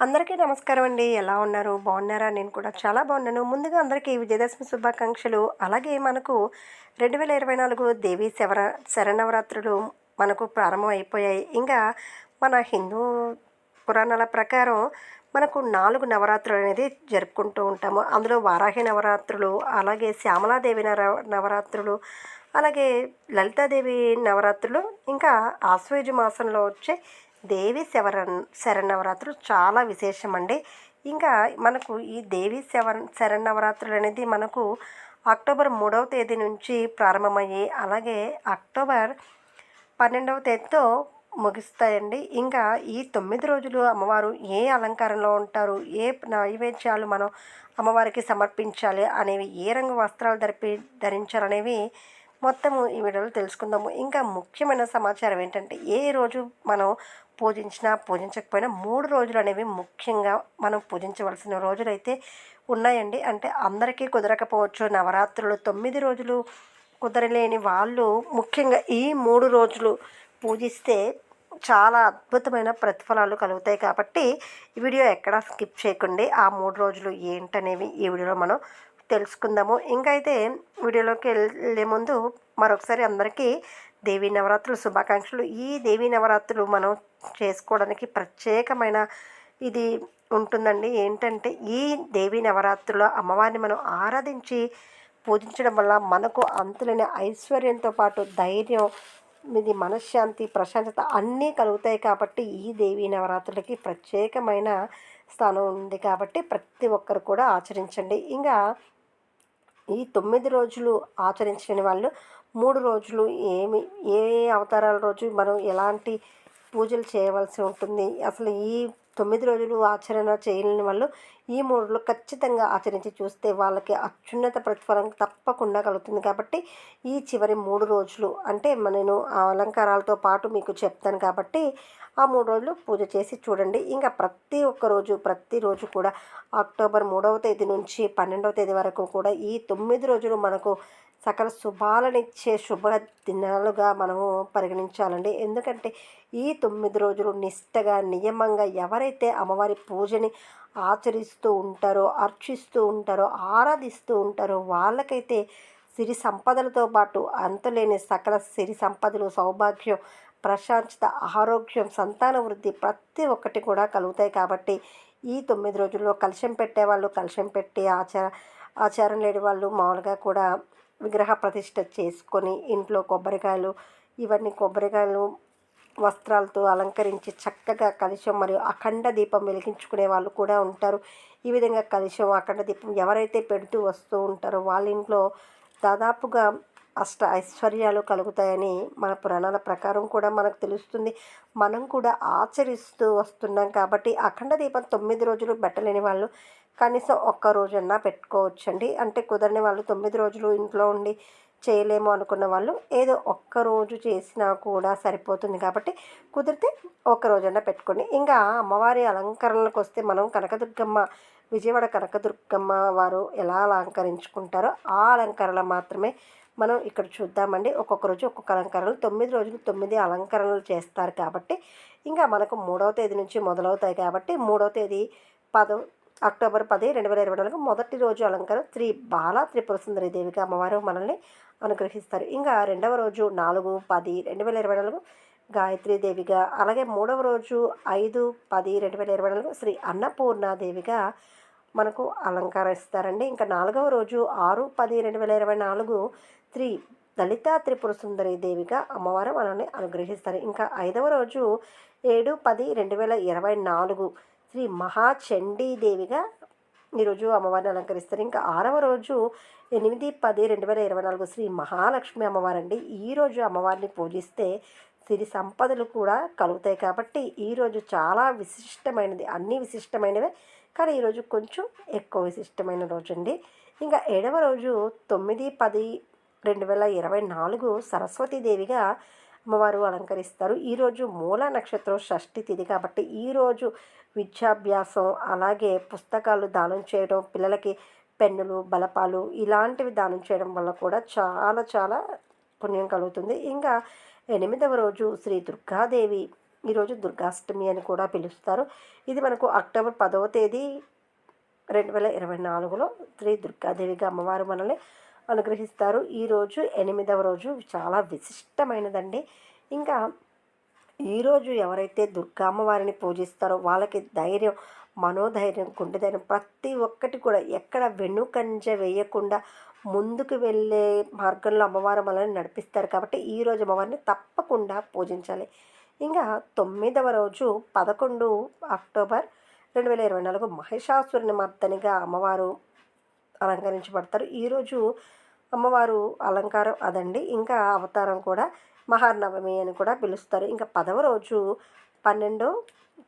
అందరికీ నమస్కారం అండి. ఎలా ఉన్నారు? బాగున్నారా? నేను కూడా చాలా బాగున్నాను. ముందుగా అందరికీ విజయదశమి శుభాకాంక్షలు. అలాగే మనకు రెండు వేల ఇరవై నాలుగు దేవీ శవర శరణవరాత్రులు మనకు ప్రారంభం అయిపోయాయి. ఇంకా మన హిందూ పురాణాల ప్రకారం మనకు నాలుగు నవరాత్రులు అనేది జరుపుకుంటూ ఉంటాము. అందులో వారాహి నవరాత్రులు అలాగే శ్యామలాదేవి నర నవరాత్రులు అలాగే లలితాదేవి నవరాత్రులు ఇంకా ఆశ్వేజు మాసంలో వచ్చే దేవి శవర శరణవరాత్రులు చాలా విశేషం అండి ఇంకా మనకు ఈ దేవి శవర్ శరణవరాత్రులు అనేది మనకు అక్టోబర్ మూడవ తేదీ నుంచి ప్రారంభమయ్యి అలాగే అక్టోబర్ పన్నెండవ తేదీతో ముగిస్తాయండి. ఇంకా ఈ తొమ్మిది రోజులు అమ్మవారు ఏ అలంకారంలో ఉంటారు ఏ నైవేద్యాలు మనం అమ్మవారికి సమర్పించాలి అనేవి ఏ రంగు వస్త్రాలు ధరిపి ధరించాలనేవి మొత్తము ఈ వీడియోలో తెలుసుకుందాము. ఇంకా ముఖ్యమైన సమాచారం ఏంటంటే ఏ రోజు మనం పూజించినా పూజించకపోయినా మూడు రోజులు అనేవి ముఖ్యంగా మనం పూజించవలసిన రోజులు అయితే ఉన్నాయండి. అంటే అందరికీ కుదరకపోవచ్చు నవరాత్రులు తొమ్మిది రోజులు కుదరలేని వాళ్ళు ముఖ్యంగా ఈ మూడు రోజులు పూజిస్తే చాలా అద్భుతమైన ప్రతిఫలాలు కలుగుతాయి కాబట్టి ఈ వీడియో ఎక్కడా స్కిప్ చేయకండి. ఆ మూడు రోజులు ఏంటనేవి ఈ వీడియోలో మనం తెలుసుకుందాము. ఇంకైతే వీడియోలోకి వెళ్ళే ముందు మరొకసారి అందరికీ దేవీ నవరాత్రులు శుభాకాంక్షలు. ఈ దేవీ నవరాత్రులు మనం చేసుకోవడానికి ప్రత్యేకమైన ఇది ఉంటుందండి. ఏంటంటే ఈ దేవీ నవరాత్రుల అమ్మవారిని మనం ఆరాధించి పూజించడం వల్ల మనకు అంతులేని ఐశ్వర్యంతో పాటు ధైర్యం ఇది మనశ్శాంతి ప్రశాంతత అన్నీ కలుగుతాయి కాబట్టి ఈ దేవీ నవరాత్రులకి ప్రత్యేకమైన స్థానం ఉంది కాబట్టి ప్రతి ఒక్కరు కూడా ఆచరించండి. ఇంకా ఈ తొమ్మిది రోజులు ఆచరించని వాళ్ళు మూడు రోజులు ఏమి ఏ అవతారాల రోజు మనం ఎలాంటి పూజలు చేయవలసి ఉంటుంది? అసలు ఈ తొమ్మిది రోజులు ఆచరణ చేయలేని వాళ్ళు ఈ మూడులో ఖచ్చితంగా ఆచరించి చూస్తే వాళ్ళకి అత్యున్నత ప్రతిఫలం తప్పకుండా కలుగుతుంది. కాబట్టి ఈ చివరి మూడు రోజులు అంటే నేను ఆ అలంకారాలతో పాటు మీకు చెప్తాను కాబట్టి ఆ మూడు రోజులు పూజ చేసి చూడండి. ఇంకా ప్రతి ఒక్క రోజు ప్రతిరోజు కూడా అక్టోబర్ మూడవ తేదీ నుంచి పన్నెండవ తేదీ వరకు కూడా ఈ తొమ్మిది రోజులు మనకు సకల శుభాలనిచ్చే శుభ దినాలుగా మనము పరిగణించాలండి. ఎందుకంటే ఈ తొమ్మిది రోజులు నిష్టగా నియమంగా ఎవరైతే అమ్మవారి పూజని ఆచరిస్తూ ఉంటారో అర్చిస్తూ ఉంటారో ఆరాధిస్తూ ఉంటారో వాళ్ళకైతే సిరి సంపదలతో పాటు అంతులేని సకల సిరి సంపదలు సౌభాగ్యం ప్రశాంతత ఆరోగ్యం సంతాన వృద్ధి ప్రతి ఒక్కటి కూడా కలుగుతాయి కాబట్టి ఈ తొమ్మిది రోజుల్లో కలశం పెట్టేవాళ్ళు కలశం పెట్టి ఆచార ఆచారం లేని వాళ్ళు మామూలుగా కూడా విగ్రహ ప్రతిష్ట చేసుకొని ఇంట్లో కొబ్బరికాయలు ఇవన్నీ కొబ్బరికాయలు వస్త్రాలతో అలంకరించి చక్కగా కలుషం మరియు అఖండ దీపం వెలిగించుకునే వాళ్ళు కూడా ఉంటారు. ఈ విధంగా కలుషం అఖండ దీపం ఎవరైతే పెడుతూ వస్తూ ఉంటారో వాళ్ళ ఇంట్లో దాదాపుగా అష్ట ఐశ్వర్యాలు కలుగుతాయని మన పురాణాల ప్రకారం కూడా మనకు తెలుస్తుంది. మనం కూడా ఆచరిస్తూ వస్తున్నాం కాబట్టి అఖండ దీపం తొమ్మిది రోజులు పెట్టలేని వాళ్ళు కనీసం ఒక్క రోజన్నా పెట్టుకోవచ్చండి. అంటే కుదరని వాళ్ళు తొమ్మిది రోజులు ఇంట్లో ఉండి చేయలేము అనుకున్న వాళ్ళు ఏదో ఒక్క రోజు చేసినా కూడా సరిపోతుంది కాబట్టి కుదిరితే ఒక్క రోజన్నా పెట్టుకోండి. ఇంకా అమ్మవారి అలంకరణలకు వస్తే మనం కనకదుర్గమ్మ విజయవాడ కనకదుర్గమ్మ వారు ఎలా అలంకరించుకుంటారో ఆ అలంకరణ మాత్రమే మనం ఇక్కడ చూద్దామండి. ఒక్కొక్క రోజు ఒక్కొక్క అలంకరణలు. తొమ్మిది రోజులు తొమ్మిది అలంకరణలు చేస్తారు కాబట్టి ఇంకా మనకు మూడవ తేదీ నుంచి మొదలవుతాయి కాబట్టి మూడవ తేదీ పదో అక్టోబర్ పది రెండు వేల ఇరవై నాలుగు మొదటి రోజు అలంకారం శ్రీ బాల త్రిపుర సుందరి దేవిగా అమ్మవారు మనల్ని అనుగ్రహిస్తారు. ఇంకా రెండవ రోజు నాలుగు పది రెండు వేల ఇరవై నాలుగు గాయత్రి దేవిగా అలాగే మూడవ రోజు ఐదు పది రెండు వేల ఇరవై నాలుగు శ్రీ అన్నపూర్ణాదేవిగా మనకు అలంకరిస్తారండి. ఇంకా నాలుగవ రోజు ఆరు పది రెండు వేల ఇరవై నాలుగు శ్రీ దళిత త్రిపుర సుందరి దేవిగా అమ్మవారు మనల్ని అనుగ్రహిస్తారు. ఇంకా ఐదవ రోజు ఏడు పది రెండు వేల ఇరవై నాలుగు శ్రీ మహాచండీదేవిగా ఈరోజు అమ్మవారిని అలంకరిస్తారు. ఇంకా ఆరవ రోజు ఎనిమిది పది రెండు వేల ఇరవై నాలుగు శ్రీ మహాలక్ష్మి అమ్మవారండి. ఈరోజు అమ్మవారిని పూజిస్తే సిరి సంపదలు కూడా కలుగుతాయి. కాబట్టి ఈరోజు చాలా విశిష్టమైనది అన్ని విశిష్టమైనవే కానీ ఈరోజు కొంచెం ఎక్కువ విశిష్టమైన రోజు అండి ఇంకా ఏడవ రోజు తొమ్మిది పది రెండు వేల ఇరవై నాలుగు సరస్వతీదేవిగా అమ్మవారు అలంకరిస్తారు. ఈరోజు మూల నక్షత్రం షష్ఠి తిథి కాబట్టి ఈరోజు విద్యాభ్యాసం అలాగే పుస్తకాలు దానం చేయడం పిల్లలకి పెన్నులు బలపాలు ఇలాంటివి దానం చేయడం వల్ల కూడా చాలా చాలా పుణ్యం కలుగుతుంది. ఇంకా ఎనిమిదవ రోజు శ్రీ దుర్గాదేవి ఈరోజు దుర్గాష్టమి అని కూడా పిలుస్తారు. ఇది మనకు అక్టోబర్ పదవ తేదీ రెండు వేల ఇరవై నాలుగులో శ్రీ దుర్గాదేవిగా అమ్మవారు మనల్ని అనుగ్రహిస్తారు. ఈరోజు ఎనిమిదవ రోజు చాలా విశిష్టమైనదండి. ఇంకా ఈరోజు ఎవరైతే దుర్గా అమ్మవారిని పూజిస్తారో వాళ్ళకి ధైర్యం మనోధైర్యం గుండెధైర్యం ప్రతి ఒక్కటి కూడా ఎక్కడ వెనుకంజ వేయకుండా ముందుకు వెళ్ళే మార్గంలో అమ్మవారు మనల్ని నడిపిస్తారు. కాబట్టి ఈరోజు అమ్మవారిని తప్పకుండా పూజించాలి. ఇంకా తొమ్మిదవ రోజు పదకొండు అక్టోబర్ రెండు వేల ఇరవై నాలుగు మహిషాసురుని మర్దనిగా అమ్మవారు అలంకరించబడతారు. ఈరోజు అమ్మవారు అలంకారం అదండి. ఇంకా అవతారం కూడా మహానవమి అని కూడా పిలుస్తారు. ఇంకా పదవ రోజు పన్నెండు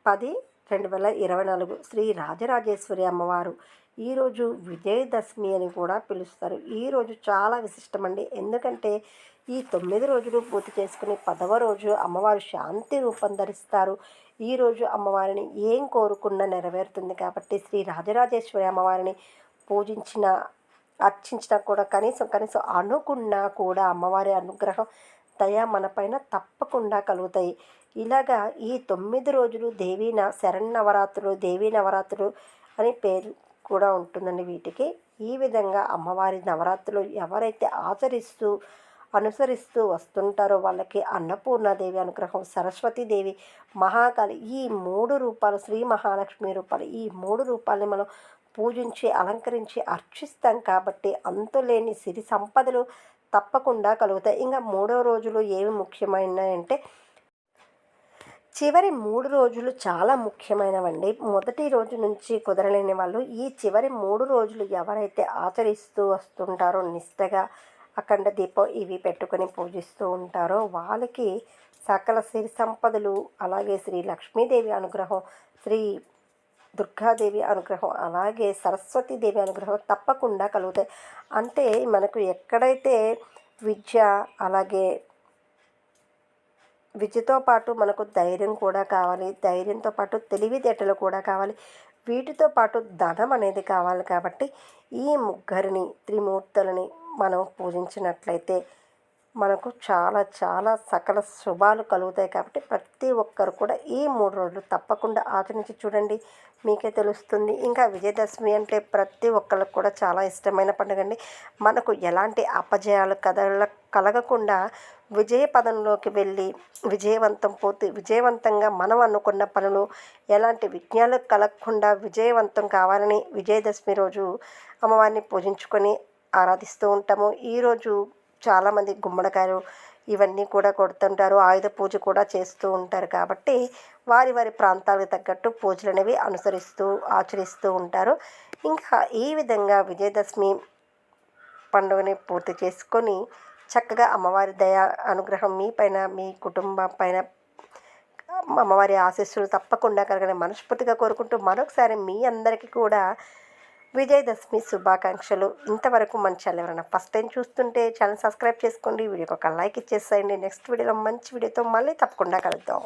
పది రెండు వేల ఇరవై నాలుగు శ్రీ రాజరాజేశ్వరి అమ్మవారు ఈరోజు విజయదశమి అని కూడా పిలుస్తారు. ఈరోజు చాలా విశిష్టమండి. ఎందుకంటే ఈ తొమ్మిది రోజులు పూర్తి చేసుకుని పదవ రోజు అమ్మవారు శాంతి రూపం ధరిస్తారు. ఈరోజు అమ్మవారిని ఏం కోరుకున్నా నెరవేరుతుంది కాబట్టి శ్రీ రాజరాజేశ్వరి అమ్మవారిని పూజించిన అర్చించినా కూడా కనీసం కనీసం అనుకున్నా కూడా అమ్మవారి అనుగ్రహం దయ మనపైన తప్పకుండా కలుగుతాయి. ఇలాగా ఈ తొమ్మిది రోజులు దేవీ శర నవరాత్రులు దేవీ నవరాత్రులు అని పేరు కూడా ఉంటుందండి వీటికి. ఈ విధంగా అమ్మవారి నవరాత్రులు ఎవరైతే ఆచరిస్తూ అనుసరిస్తూ వస్తుంటారో వాళ్ళకి అన్నపూర్ణాదేవి అనుగ్రహం సరస్వతీదేవి మహాకాళి ఈ మూడు రూపాలు శ్రీ మహాలక్ష్మి రూపాలు ఈ మూడు రూపాలని మనం పూజించి అలంకరించి అర్చిస్తాం కాబట్టి అంతులేని సిరి సంపదలు తప్పకుండా కలుగుతాయి. ఇంకా మూడో రోజులు ఏవి ముఖ్యమైనవి చివరి మూడు రోజులు చాలా ముఖ్యమైనవండి. మొదటి రోజు నుంచి కుదరలేని వాళ్ళు ఈ చివరి మూడు రోజులు ఎవరైతే ఆచరిస్తూ వస్తుంటారో నిష్టగా అఖండ దీపం ఇవి పెట్టుకొని పూజిస్తూ ఉంటారో వాళ్ళకి సకల సిరి సంపదలు అలాగే శ్రీ లక్ష్మీదేవి అనుగ్రహం శ్రీ దుర్గాదేవి అనుగ్రహం అలాగే సరస్వతీదేవి అనుగ్రహం తప్పకుండా కలుగుతాయి. అంటే మనకు ఎక్కడైతే విద్య అలాగే విద్యతో పాటు మనకు ధైర్యం కూడా కావాలి. ధైర్యంతో పాటు తెలివితేటలు కూడా కావాలి. వీటితో పాటు ధనం అనేది కావాలి కాబట్టి ఈ ముగ్గురిని త్రిమూర్తులని మనం పూజించినట్లయితే మనకు చాలా చాలా సకల శుభాలు కలుగుతాయి కాబట్టి ప్రతి ఒక్కరు కూడా ఈ మూడు రోజులు తప్పకుండా ఆచరించి చూడండి. మీకే తెలుస్తుంది. ఇంకా విజయదశమి అంటే ప్రతి ఒక్కరికి కూడా చాలా ఇష్టమైన పండుగ అండి. మనకు ఎలాంటి అపజయాలు కదల కలగకుండా విజయ పదంలోకి వెళ్ళి విజయవంతం పోతే విజయవంతంగా మనం అనుకున్న పనులు ఎలాంటి విఘ్నాలు కలగకుండా విజయవంతం కావాలని విజయదశమి రోజు అమ్మవారిని పూజించుకొని ఆరాధిస్తూ ఉంటాము. ఈరోజు చాలామంది గుమ్మడికాయలు ఇవన్నీ కూడా కొడుతుంటారు. ఆయుధ పూజ కూడా చేస్తూ ఉంటారు కాబట్టి వారి వారి ప్రాంతాలకు తగ్గట్టు పూజలు అనేవి అనుసరిస్తూ ఆచరిస్తూ ఉంటారు. ఇంకా ఈ విధంగా విజయదశమి పండుగని పూర్తి చేసుకొని చక్కగా అమ్మవారి దయ అనుగ్రహం మీ పైన మీ కుటుంబం పైన అమ్మవారి ఆశీస్సులు తప్పకుండా కలగని మనస్ఫూర్తిగా కోరుకుంటూ మరొకసారి మీ అందరికీ కూడా విజయదశమి శుభాకాంక్షలు. ఇంతవరకు మన ఛానల్ ఎవరైనా ఫస్ట్ టైం చూస్తుంటే ఛానల్ సబ్స్క్రైబ్ చేసుకోండి. వీడియోకి ఒక లైక్ ఇచ్చేసేయండి. నెక్స్ట్ వీడియోలో మంచి వీడియోతో మళ్ళీ తప్పకుండా కలుద్దాం.